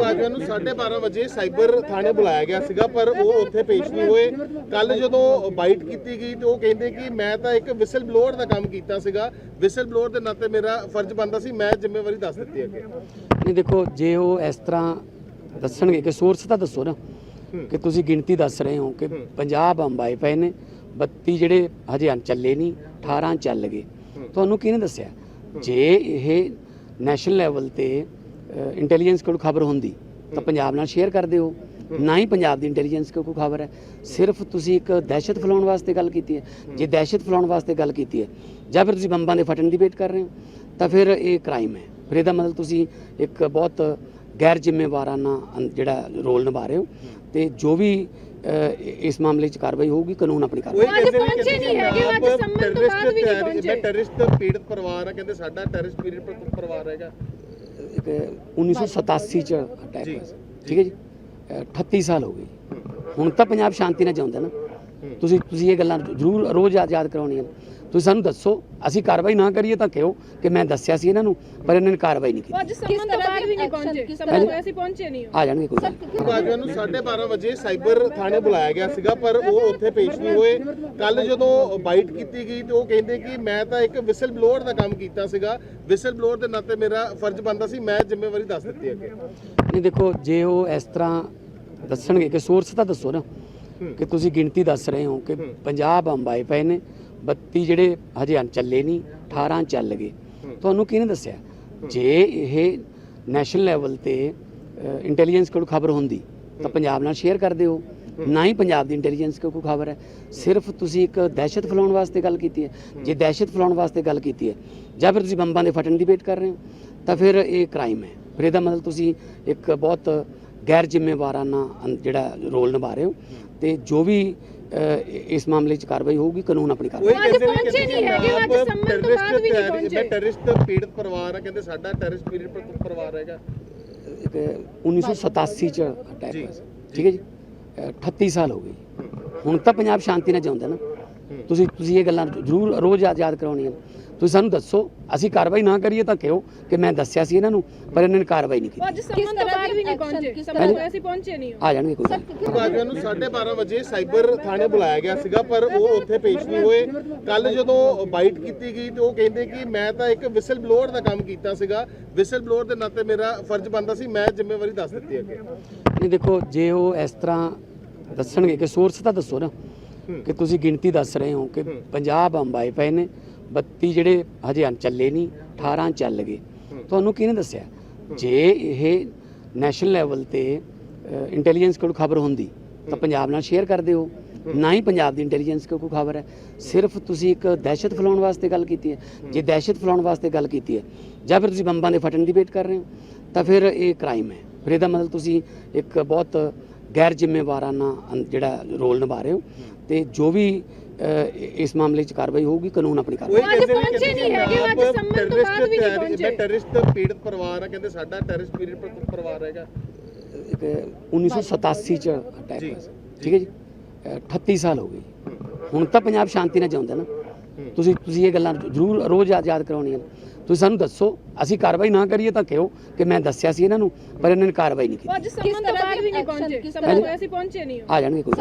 ਬਾਜਵਾ ਨੂੰ 12:30 ਵਜੇ ਸਾਈਬਰ ਥਾਣੇ ਬੁਲਾਇਆ ਗਿਆ ਸੀਗਾ ਪਰ ਉਹ ਉੱਥੇ ਪੇਸ਼ ਨਹੀਂ ਹੋਏ। ਕੱਲ ਜਦੋਂ ਬਾਈਟ ਕੀਤੀ ਗਈ ਤੇ ਉਹ ਕਹਿੰਦੇ ਕਿ ਮੈਂ ਤਾਂ ਇੱਕ ਵਿਸਲ ਬਲੋਅਰ ਦਾ ਕੰਮ ਕੀਤਾ ਸੀਗਾ। ਵਿਸਲ ਬਲੋਅਰ ਦੇ ਨਾਤੇ ਮੇਰਾ ਫਰਜ਼ ਬਣਦਾ ਸੀ ਮੈਂ ਜ਼ਿੰਮੇਵਾਰੀ ਦੱਸ ਦਿੱਤੀ ਅੱਗੇ। ਨਹੀਂ ਦੇਖੋ ਜੇ ਉਹ ਇਸ ਤਰ੍ਹਾਂ ਦੱਸਣਗੇ ਕਿ ਸੋਰਸ ਤਾਂ ਦੱਸੋ ਨਾ ਕਿ ਤੁਸੀਂ ਗਿਣਤੀ ਦੱਸ ਰਹੇ ਹੋ ਕਿ 50 ਬੰਬ ਆਏ ਪਏ ਨੇ 32 ਜਿਹੜੇ ਹਜੇ ਚੱਲੇ ਨਹੀਂ 18 ਚੱਲ ਗਏ। ਤੁਹਾਨੂੰ ਕਿਹਨੇ ਦੱਸਿਆ? ਜੇ ਇਹ ਨੈਸ਼ਨਲ ਲੈਵਲ ਤੇ ਇੰਟੈਲੀਜੈਂਸ ਕੋਲ ਖਬਰ ਹੁੰਦੀ ਤਾਂ ਪੰਜਾਬ ਨਾਲ ਸ਼ੇਅਰ ਕਰਦੇ ਹੋ। ਨਾ ਹੀ ਪੰਜਾਬ ਦੀ ਇੰਟੈਲੀਜੈਂਸ ਕੋਲ ਕੋਈ ਖਬਰ ਹੈ। ਸਿਰਫ ਤੁਸੀਂ ਇੱਕ ਦਹਿਸ਼ਤ ਫੈਲਾਉਣ ਵਾਸਤੇ ਗੱਲ ਕੀਤੀ ਹੈ। ਜੇ ਦਹਿਸ਼ਤ ਫੈਲਾਉਣ ਵਾਸਤੇ ਗੱਲ ਕੀਤੀ ਹੈ ਜਾਂ ਫਿਰ ਤੁਸੀਂ ਬੰਬਾਂ ਦੇ ਫਟਣ ਦੀ ਵੇਟ ਕਰ ਰਹੇ ਹੋ ਤਾਂ ਫਿਰ ਇਹ ਕ੍ਰਾਈਮ ਹੈ। ਫਿਰ ਇਹਦਾ ਮਤਲਬ ਤੁਸੀਂ ਇੱਕ ਬਹੁਤ ਗੈਰ ਜ਼ਿੰਮੇਵਾਰਾਨਾ ਜਿਹੜਾ ਰੋਲ ਨਿਭਾ ਰਹੇ ਹੋ ਤੇ ਜੋ ਵੀ ਇਸ ਮਾਮਲੇ 'ਚ ਕਾਰਵਾਈ ਹੋਊਗੀ ਕਾਨੂੰਨ ਆਪਣੀ ਉਹ ਕਾਰਵਾਈ ਇਹ ਅੱਜ ਕਹਿੰਦੇ ਨੇ ਪਹੁੰਚੇ ਕਿ ਨਹੀਂ ਹੈਗੇ, ਅੱਜ ਆਪ ਸੰਮਨ ਤੋਂ terrorist ਬਾਅਦ ਵੀ ਨਹੀਂ ਤਿਆਰੀ- ਪਹੁੰਚੇ। ਮੈਂ ਟੈਰਰਿਸਟ ਪੀੜਤ ਪਰਿਵਾਰ ਆ ਕਹਿੰਦੇ ਸਾਡਾ ਟੈਰਰਿਸਟ ਪੀੜਤ ਪਰਿਵਾਰ ਹੈਗਾ। ਇੱਕ 1987 ਚ ਅਟੈਕ ਹੋਇਆ ਸੀ। ਠੀਕ ਹੈ ਜੀ? ਅ, 38 ਸਾਲ ਹੋ ਗਏ ਹੁਣ ਤਾਂ ਪੰਜਾਬ ਸ਼ਾਂਤੀ ਨਾਲ ਜਿਉਂਦਾ ਨਾ। ਤੁਸੀਂ ਤੁਸੀਂ ਇਹ ਗੱਲਾਂ ਜ਼ਰੂਰ ਰੋਜ਼ ਯਾਦ ਯਾਦ ਕਰਾਉਣੀਆਂ। ਤੁਸੀਂ ਸਾਨੂੰ ਦੱਸੋ ਅਸੀਂ ਕਾਰਵਾਈ ਨਾ ਕਰੀਏ ਤਾਂ ਕਿਉਂ? ਕਿ ਮੈਂ ਦੱਸਿਆ ਸੀ ਇਹਨਾਂ ਨੂੰ ਪਰ ਇਹਨਾਂ ਨੇ ਕਾਰਵਾਈ ਨਹੀਂ ਕੀਤੀ। ਅੱਜ ਸੰਮਨ ਤੋਂ ਬਾਅਦ ਵੀ ਨਹੀਂ ਪਹੁੰਚੇ। ਸੰਮਨ ਤੋਂ ਅਸੀਂ ਪਹੁੰਚੇ ਨਹੀਂ ਆ ਜਾਣਗੇ ਕੋਈ। ਬਾਜਵਾ ਨੂੰ 12:30 ਵਜੇ ਸਾਈਬਰ ਥਾਣੇ ਬੁਲਾਇਆ ਗਿਆ ਸੀਗਾ ਪਰ ਉਹ ਉੱਥੇ ਪੇਸ਼ ਨਹੀਂ ਹੋਏ। ਕੱਲ ਜਦੋਂ ਬਾਈਟ ਕੀਤੀ ਗਈ ਤੇ ਉਹ ਕਹਿੰਦੇ ਕਿ ਮੈਂ ਤਾਂ ਇੱਕ ਵਿਸਲ ਬਲੋਅਰ ਦਾ ਕੰਮ ਕੀਤਾ ਸੀਗਾ। ਵਿਸਲ ਬਲੋਅਰ ਦੇ ਨਾਤੇ ਮੇਰਾ ਫਰਜ਼ ਬਣਦਾ ਸੀ ਮੈਂ ਜ਼ਿੰਮੇਵਾਰੀ ਦੱਸ ਦਿੱਤੀ ਅੱਗੇ। ਨਹੀਂ ਦੇਖੋ ਜੇ ਉਹ ਇਸ ਤਰ੍ਹਾਂ ਦੱਸਣਗੇ ਕਿ ਸੋਰਸ ਤਾਂ ਦੱਸੋ ਨਾ। ਕਿ ਤੁਸੀਂ ਗਿਣਤੀ ਦੱਸ ਰਹੇ ਹੋ ਕਿ 50 ਬੰਬ ਆਏ ਪਏ ਨੇ 32 ਜਿਹੜੇ ਹਜੇ ਚੱਲੇ ਨਹੀਂ 18 ਚੱਲ ਗਏ। ਤੁਹਾਨੂੰ ਕਿਹਨੇ ਦੱਸਿਆ? ਜੇ ਇਹ ਨੈਸ਼ਨਲ ਲੈਵਲ ਤੇ ਇੰਟੈਲੀਜੈਂਸ ਕੋਲ ਖਬਰ ਹੁੰਦੀ ਤਾਂ ਪੰਜਾਬ ਨਾਲ ਸ਼ੇਅਰ ਕਰਦੇ ਹੋ। ਨਾ ਹੀ ਪੰਜਾਬ ਦੀ ਇੰਟੈਲੀਜੈਂਸ ਕੋਲ ਕੋਈ ਖਬਰ ਹੈ। ਸਿਰਫ ਤੁਸੀਂ ਇੱਕ ਦਹਿਸ਼ਤ ਫੈਲਾਉਣ ਵਾਸਤੇ ਗੱਲ ਕੀਤੀ ਹੈ। ਜੇ ਦਹਿਸ਼ਤ ਫੈਲਾਉਣ ਵਾਸਤੇ ਗੱਲ ਕੀਤੀ ਹੈ ਜਾਂ ਫਿਰ ਤੁਸੀਂ ਬੰਬਾਂ ਦੇ ਫਟਣ ਦੀ ਵੇਟ ਕਰ ਰਹੇ ਹੋ ਤਾਂ ਫਿਰ ਇਹ ਕ੍ਰਾਈਮ ਹੈ। ਫਿਰ ਇਹਦਾ ਮਤਲਬ ਤੁਸੀਂ ਇੱਕ ਬਹੁਤ ਗੈਰ ਜ਼ਿੰਮੇਵਾਰਾਨਾ ਜਿਹੜਾ ਰੋਲ ਨਿਭਾ ਰਹੇ ਹੋ ਤੇ ਜੋ ਵੀ ਇਸ ਮਾਮਲੇ 'ਚ ਕਾਰਵਾਈ ਹੋਊਗੀ ਕਾਨੂੰਨ ਆਪਣੀ ਕਾਰਵਾਈ ਅੱਜ ਕਹਿੰਦੇ ਨੇ ਕਿ ਪਹੁੰਚੇ ਨਹੀਂ ਹੈਗੇ, ਅੱਜ ਆਪ ਸੰਮਨ ਤੋਂ terrorist ਬਾਅਦ ਵੀ ਨਹੀਂ ਤਿਆਰੀ- ਪਹੁੰਚੇ। ਮੈਂ ਟੈਰਰਿਸਟ ਪੀੜਤ ਪਰਿਵਾਰ ਆ ਕਹਿੰਦੇ ਸਾਡਾ ਟੈਰਰਿਸਟ ਪੀੜਤ ਪਰਿਵਾਰ ਹੈਗਾ ਇੱਕ 1987 ਚ ਅਟੈਕ ਜੀ, ਹੋਇਆ ਸੀ ਠੀਕ ਹੈ ਜੀ ਅ, 38 ਸਾਲ ਹੋ ਗਏ ਹੁਣ ਤਾਂ ਪੰਜਾਬ ਸ਼ਾਂਤੀ ਨਾਲ ਜਿਉਂਦਾ ਨਾ ਤੁਸੀਂ ਤੁਸੀਂ ਇਹ ਗੱਲਾਂ ਜ਼ਰੂਰ ਰੋਜ਼ ਯਾਦ ਯਾਦ ਕਰਾਉਣੀਆਂ। ਤੁਸੀਂ ਸਾਨੂੰ ਦੱਸੋ ਅਸੀਂ ਕਾਰਵਾਈ ਨਾ ਕਰੀਏ ਤਾਂ ਕਿਉਂ? ਕਿ ਮੈਂ ਦੱਸਿਆ ਸੀ ਇਹਨਾਂ ਨੂੰ ਪਰ ਇਹਨਾਂ ਨੇ ਕਾਰਵਾਈ ਨਹੀਂ ਕੀਤੀ। ਅੱਜ ਤੋਂ ਬਾਅਦ ਵੀ ਨਹੀਂ ਪਹੁੰਚੇ। ਸੰਮਨ ਤੋਂ ਅਸੀਂ ਪਹੁੰਚੇ ਨਹੀਂ ਆ ਜਾਣਗੇ ਕੋਈ। ਬਾਜਵਾ ਨੂੰ 12:30 ਵਜੇ ਸਾਈਬਰ ਥਾਣੇ ਬੁਲਾਇਆ ਗਿਆ ਸੀਗਾ ਪਰ ਉਹ ਉੱਥੇ ਪੇਸ਼ ਨਹੀਂ ਹੋਏ। ਕੱਲ ਜਦੋਂ ਬਾਈਟ ਕੀਤੀ ਗਈ ਤੇ ਉਹ ਕਹਿੰਦੇ ਕਿ ਮੈਂ ਤਾਂ ਇੱਕ ਵਿਸਲ ਬਲੋਅਰ ਦਾ ਕੰਮ ਕੀਤਾ ਸੀਗਾ। ਵਿਸਲ ਬਲੋਅਰ ਦੇ ਨਾਤੇ ਮੇਰਾ ਫਰਜ਼ ਬਣਦਾ ਸੀ ਮੈਂ ਜ਼ਿੰਮੇਵਾਰੀ ਦੱਸ ਦਿੱਤੀ ਅੱਗੇ। ਨਹੀਂ ਦੇਖੋ ਜੇ ਉਹ ਇਸ ਤਰ੍ਹਾਂ ਦੱਸਣਗੇ ਕਿ ਸੋਰਸ ਤਾਂ ਦੱਸੋ ਨਾ। ਕਿ ਤੁਸੀਂ ਗਿਣਤੀ ਦੱਸ ਰਹੇ ਹੋ ਕਿ 50 ਬੰਬ ਆਏ ਪਏ ਨੇ 32 ਜਿਹੜੇ ਹਜੇ ਅਣ ਚੱਲੇ ਨਹੀਂ 18 ਚੱਲ ਗਏ। ਤੁਹਾਨੂੰ ਕਿਹਨੇ ਦੱਸਿਆ? ਜੇ ਇਹ ਨੈਸ਼ਨਲ ਲੈਵਲ ਤੇ ਇੰਟੈਲੀਜੈਂਸ ਕੋਲ ਖਬਰ ਹੁੰਦੀ ਤਾਂ ਪੰਜਾਬ ਨਾਲ ਸ਼ੇਅਰ ਕਰਦੇ ਹੋ। ਨਾ ਹੀ ਪੰਜਾਬ ਦੀ ਇੰਟੈਲੀਜੈਂਸ ਕੋਲ ਕੋਈ ਖਬਰ ਹੈ। ਸਿਰਫ ਤੁਸੀਂ ਇੱਕ ਦਹਿਸ਼ਤ ਫੈਲਾਉਣ ਵਾਸਤੇ ਗੱਲ ਕੀਤੀ ਹੈ। ਜੇ ਦਹਿਸ਼ਤ ਫੈਲਾਉਣ ਵਾਸਤੇ ਗੱਲ ਕੀਤੀ ਹੈ ਜਾਂ ਫਿਰ ਤੁਸੀਂ ਬੰਬਾਂ ਦੇ ਫਟਣ ਦੀ ਵੇਟ ਕਰ ਰਹੇ ਹੋ ਤਾਂ ਫਿਰ ਇਹ ਕ੍ਰਾਈਮ ਹੈ। ਫਿਰ ਇਹਦਾ ਮਤਲਬ ਤੁਸੀਂ ਇੱਕ ਬਹੁਤ ਗੈਰ ਜ਼ਿੰਮੇਵਾਰਾਨਾ ਜਿਹੜਾ ਰੋਲ ਨਿਭਾ ਰਹੇ ਹੋ। ਤੇ ਜੋ ਵੀ ਇਸ ਮਾਮਲੇ 'ਚ ਕਾਰਵਾਈ ਹੋਊਗੀ ਕਾਨੂੰਨ ਆਪਣੀ ਉਹ ਕਾਰਵਾਈ ਅੱਜ ਪਹੁੰਚੇ ਨਹੀਂ ਹੈਗੇ, ਅੱਜ ਸੰਮਨ ਤੋਂ ਬਾਅਦ ਵੀ ਨਹੀਂ ਪਹੁੰਚੇ। ਮੈਂ ਟੈਰਰਿਸਟ ਪੀੜਤ ਪਰਿਵਾਰ ਆ ਕਹਿੰਦੇ ਸਾਡਾ ਟੈਰਰਿਸਟ ਪੀੜਤ ਪਰਿਵਾਰ ਹੈਗਾ। ਇੱਕ 1987 ਚ ਅਟੈਕ ਹੋਇਆ ਸੀ। ਠੀਕ ਹੈ ਜੀ? ਅ, 38 ਸਾਲ ਹੋ ਗਏ। ਹੁਣ ਤਾਂ ਪੰਜਾਬ ਸ਼ਾਂਤੀ ਨਾਲ ਜਿਉਂਦਾ ਨਾ। ਤੁਸੀਂ ਤੁਸੀਂ ਇਹ ਗੱਲਾਂ ਜ਼ਰੂਰ ਰੋਜ਼ ਯਾਦ ਯਾਦ ਕਰਾਉਣੀਆਂ। ਤੁਸੀਂ ਸਾਨੂੰ ਦੱਸੋ ਅਸੀਂ ਕਾਰਵਾਈ ਨਾ ਕਰੀਏ ਤਾਂ ਕਿਉਂ? ਕਿ ਮੈਂ ਦੱਸਿਆ ਸੀ ਇਹਨਾਂ ਨੂੰ ਪਰ ਇਹਨਾਂ ਨੇ ਕਾਰਵਾਈ ਨਹੀਂ ਕੀਤੀ ਅੱਜ ਸੰਮਨ ਤੋਂ ਬਾਅਦ ਵੀ ਨਹੀਂ ਪਹੁੰਚੇ। ਅਸੀਂ ਪਹੁੰਚੇ ਨਹੀਂ। ਆ ਜਾਣਗੇ ਕੋਈ।